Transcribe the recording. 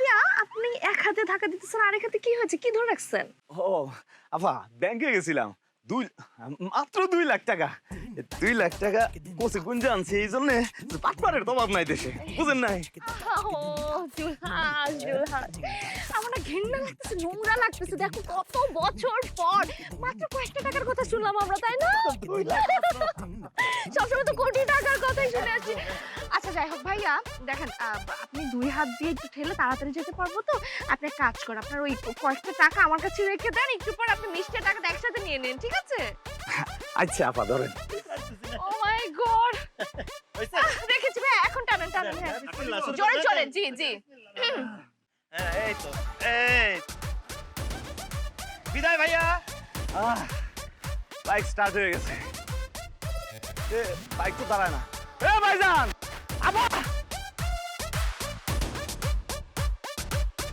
ভাইয়া আপনি এক হাতে ধাক্কা দিতেছেন আরেক হাতে কি হয়েছে? কি ধরে রাখছেন? ও আফা ব্যাংকে গেছিলাম। দুই মাত্র দুই লাখ টাকা। দুই লাখ টাকা কোচে গুঞ্জে আনছি এই জন্যে পাটপারের তো অভাব নাই দেশে। বুঝেন নাই? আমার ঘেন্না লাগতেছে নোংরা লাগতেছে। দেখো কত বছর পর মাত্র কয়েকটা টাকার কথা শুনলাম আমরা তাই না? সবসময় তো কোটি টাকার কথাই শুনে আচ্ছা যাই হোক ভাইয়া দেখেন আপনি দুই হাত দিয়ে একটু ঠেলে তাড়াতাড়ি যেতে পারব তো? আপনি কাজ করেন আপনার ওই কয়েকটা টাকা আমার কাছে রেখে দেন একটু পর আপনি মিষ্টি টাকাটা একসাথে নিয়ে নেন ঠিক আছে? আচ্ছা আপা ধরেন। ও মাই গড রেখেছি ভাই এখন টানেন টানেন হ্যাঁ। জোরে চলেন জি জি। হ্যাঁ, এই তো এই বিদায় ভাইয়া। বাইক স্টার্ট হয়ে গেছে। বাইক তো দাঁড়ায় না। এ ভাইজান! عمار